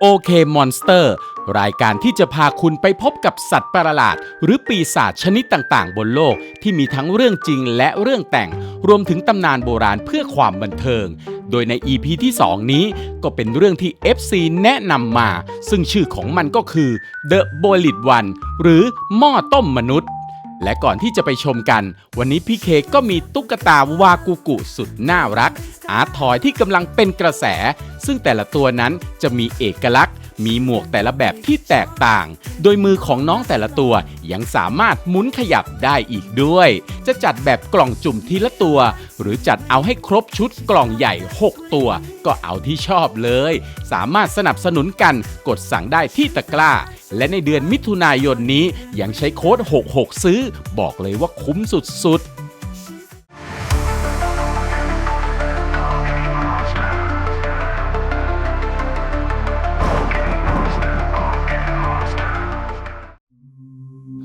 โอเคมอนสเตอร์ รายการที่จะพาคุณไปพบกับสัตว์ประหลาด หรือปีศาจชนิดต่างๆ บนโลกที่มีทั้งเรื่องจริงและเรื่องแต่ง รวมถึงตำนานโบราณเพื่อความบันเทิง โดยใน EP ที่ 2 นี้ก็เป็นเรื่องที่ FC แนะนำมา ซึ่งชื่อของมันก็คือ The b o l i d One หรือหม้อต้มมนุษย์ และก่อนที่จะไปชมกัน วันนี้พี่เคก็มีตุ๊กตาวากูกุสุดน่ารัก อาร์ตทอยที่กำลังเป็นกระแส ซึ่งแต่ละตัวนั้นจะมีเอกลักษณ์ มีหมวกแต่ละแบบที่แตกต่าง โดยมือของน้องแต่ละตัวยังสามารถหมุนขยับได้อีกด้วย จะจัดแบบกล่องจุ่มทีละตัว หรือจัดเอาให้ครบชุดกล่องใหญ่ 6 ตัว ก็เอาที่ชอบเลย สามารถสนับสนุนกันกดสั่งได้ที่ตะกร้า และในเดือนมิถุนายนนี้ยังใช้โค้ด 66 ซื้อ บอกเลยว่าคุ้มสุดๆ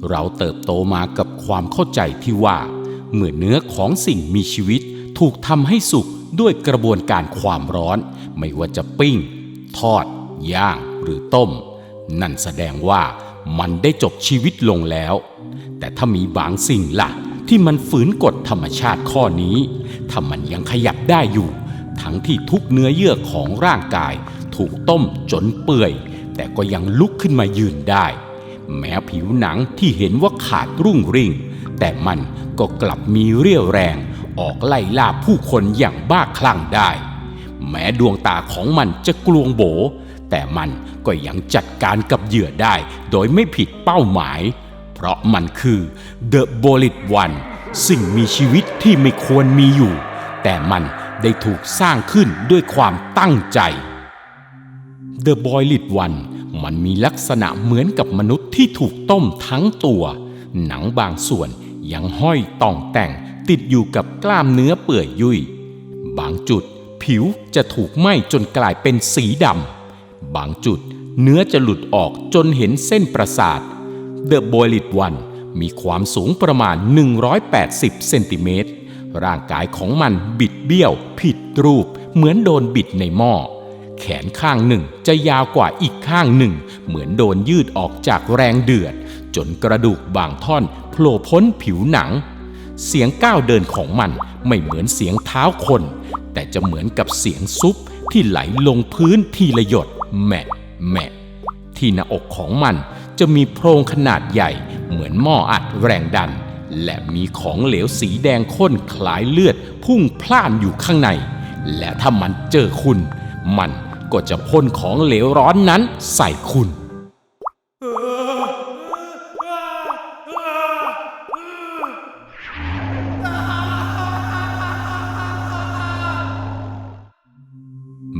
เราเติบโตมากับความเข้าใจที่ว่า เมื่อเนื้อของสิ่งมีชีวิตถูกทำให้สุกด้วยกระบวนการความร้อน ไม่ว่าจะปิ้ง ทอด ย่างหรือต้ม นั่นแสดงว่ามันได้จบชีวิตลงแล้ว แต่ถ้ามีบางสิ่งล่ะ ที่มันฝืนกฎธรรมชาติข้อนี้ ถ้ามันยังขยับได้อยู่ ทั้งที่ทุกเนื้อเยื่อของร่างกาย ถูกต้มจนเปื่อย แต่ก็ยังลุกขึ้นมายืนได้ แม้ผิวหนังที่เห็นว่าขาดรุ่งริ่ง แต่มันก็กลับมีเรี่ยวแรง ออกไล่ล่าผู้คนอย่างบ้าคลั่งได้ แม้ดวงตาของมันจะกลวงโบ แต่มันก็ยังจัดการกับเหยื่อได้โดยไม่ผิดเป้าหมาย เพราะมันคือ The b o l i t One สิ่งมีชีวิตที่ไม่ควรมีอยู่ แต่มันได้ถูกสร้างขึ้นด้วยความตั้งใจ The Boiled One มันมีลักษณะเหมือนกับมนุษย์ที่ถูกต้มทั้งตัว หนังบางส่วนยังห้อยต่องแต่งติดอยู่กับกล้ามเนื้อเปื่อยยุ่ย บางจุดผิวจะถูกไหม้จนกลายเป็นสีดำ บางจุดเนื้อจะหลุดออกจนเห็นเส้นประสาท The Boiled One มีความสูงประมาณ 180 เซนติเมตร ร่างกายของมันบิดเบี้ยว ผิดรูปเหมือนโดนบิดในหม้อ แขนข้างหนึ่งจะยาวกว่าอีกข้างหนึ่ง เหมือนโดนยืดออกจากแรงเดือด จนกระดูกบางท่อนโผล่พ้นผิวหนัง เสียงก้าวเดินของมันไม่เหมือนเสียงเท้าคน แต่จะเหมือนกับเสียงซุปที่ไหลลงพื้นทีละหยดแมะแมะที่หน้าอกของมันจะมีโพรงขนาดใหญ่ เหมือนหม้ออัดแรงดัน และมีของเหลวสีแดงข้นคล้ายเลือด พุ่งพล่านอยู่ข้างใน และถ้ามันเจอคุณ มัน ก็จะพ่นของเหลวร้อนนั้นใส่คุณ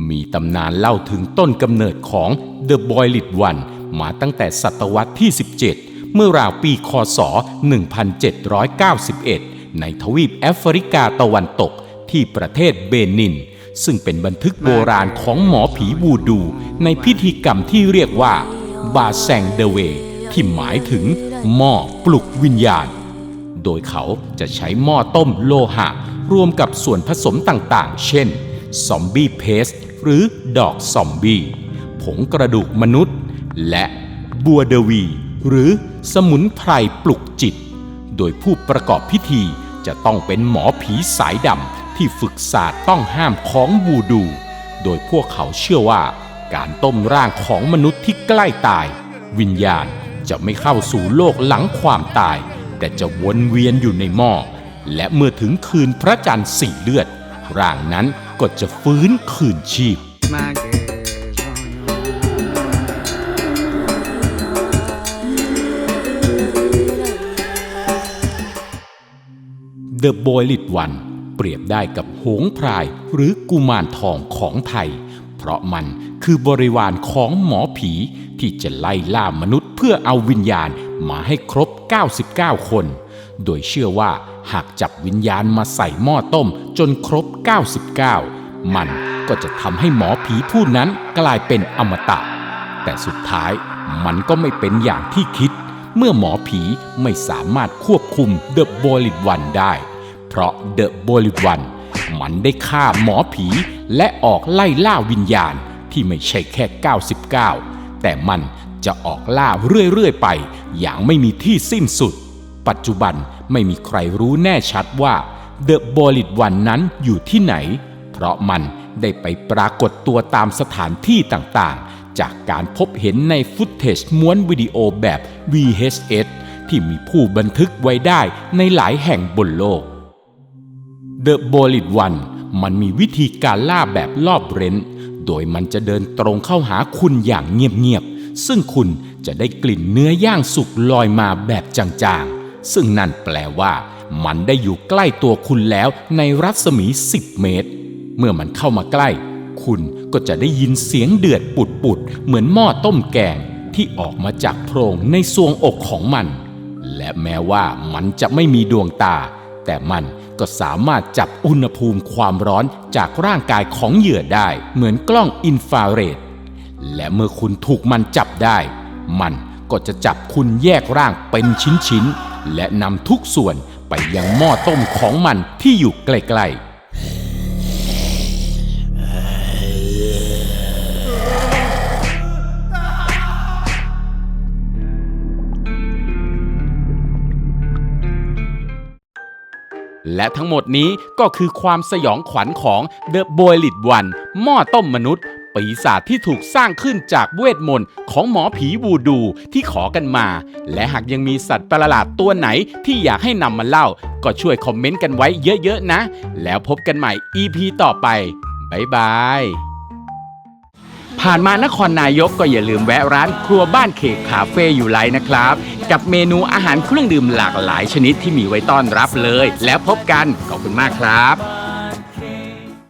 มีตำนานเล่าถึงต้นกำเนิดของ The Boiled One มาตั้งแต่ศตวรรษที่ 17 เมื่อราวปีคศ 1791 ในทวีปแอฟริกาตะวันตกที่ประเทศเบนิน ซึ่งเป็นบันทึกโบราณของหมอผีวูดู ในพิธีกรรมที่เรียกว่า บาแซงเดเว ที่หมายถึงหม้อปลุกวิญญาณ โดยเขาจะใช้หม้อต้มโลหะ รวมกับส่วนผสมต่างๆ เช่น ซอมบี้เพสหรือดอกซอมบี้ ผงกระดูกมนุษย์ และบัวเดวี หรือสมุนไพรปลุกจิต โดยผู้ประกอบพิธีจะต้องเป็นหมอผีสายดำ ที่ฝึกศาสตร์ต้องห้ามของบูดู โดยพวกเขาเชื่อว่า การต้มร่างของมนุษย์ที่ใกล้ตาย วิญญาณจะไม่เข้าสู่โลกหลังความตาย แต่จะวนเวียนอยู่ในหม้อและเมื่อถึงคืนพระจันทร์สีเลือด ร่างนั้นก็จะฟื้นคืนชีพ The Boiled One เปรียบได้กับหงพรายหรือกุมารทองของไทย เพราะมันคือบริวารของหมอผีที่จะไล่ล่ามนุษย์เพื่อเอาวิญญาณมาให้ครบ 99 คน โดยเชื่อว่าหากจับวิญญาณมาใส่หม้อต้มจนครบ 99 มันก็จะทำให้หมอผีผู้นั้นกลายเป็นอมตะ แต่สุดท้ายมันก็ไม่เป็นอย่างที่คิด เมื่อหมอผีไม่สามารถควบคุมเดอะโบลิดวันได้ เพราะเดอะโบลิดวันมันได้ฆ่าหมอผีและออกไล่ล่าวิญญาณที่ไม่ใช่แค่ 99 แต่มันจะออกล่าเรื่อย ๆ ไป อย่างไม่มีที่สิ้นสุด ปัจจุบันไม่มีใครรู้แน่ชัดว่าเดอะโบลิดวันนั้นอยู่ที่ไหน เพราะมันได้ไปปรากฏตัวตามสถานที่ต่างๆ จากการพบเห็นในฟุตเทจม้วนวิดีโอแบบ VHS ที่มีผู้บันทึกไว้ได้ในหลายแห่งบนโลก The b o l i d One มันมีวิธีการล่าแบบรอบเร้น โดยมันจะเดินตรงเข้าหาคุณอย่างเงียบๆ ซึ่งคุณจะได้กลิ่นเนื้อย่างสุกลอยมาแบบจางๆ ซึ่งนั่นแปลว่า มันได้อยู่ใกล้ตัวคุณแล้วในรัศมี 10 เมตร เมื่อมันเข้ามาใกล้ คุณก็จะได้ยินเสียงเดือดปุดๆ เหมือนหม้อต้มแกงที่ออกมาจากโพรงในซวงอกของมัน และแม้ว่ามันจะไม่มีดวงตา แต่มัน ก็สามารถจับอุณหภูมิความร้อนจากร่างกายของเหยื่อได้เหมือนกล้องอินฟราเรด และเมื่อคุณถูกมันจับได้ มันก็จะจับคุณแยกร่างเป็นชิ้นๆ และนำทุกส่วนไปยังหม้อต้มของมันที่อยู่ใกล้ๆ และทั้งหมดนี้ก็คือความสยองขวัญของ The b o i l i t One หม้อต้มมนุษย์ ปีศาจที่ถูกสร้างขึ้นจากเวทมนต์ของหมอผีวูดูที่ขอกันมา และหากยังมีสัตว์ประหลาดตัวไหนที่อยากให้นำมาเล่า ก็ช่วยคอมเมนต์กันไว้เยอะๆนะ แล้วพบกันใหม่ EP ต่อไป บ๊ายบาย ผ่านมานครนายกก็อย่าลืมแวะร้านครัวบ้านเขกคาเฟ่อยู่ไลน์นะครับ กับเมนูอาหารเครื่องดื่มหลากหลายชนิดที่มีไว้ต้อนรับเลย แล้วพบกันขอบคุณมากครับ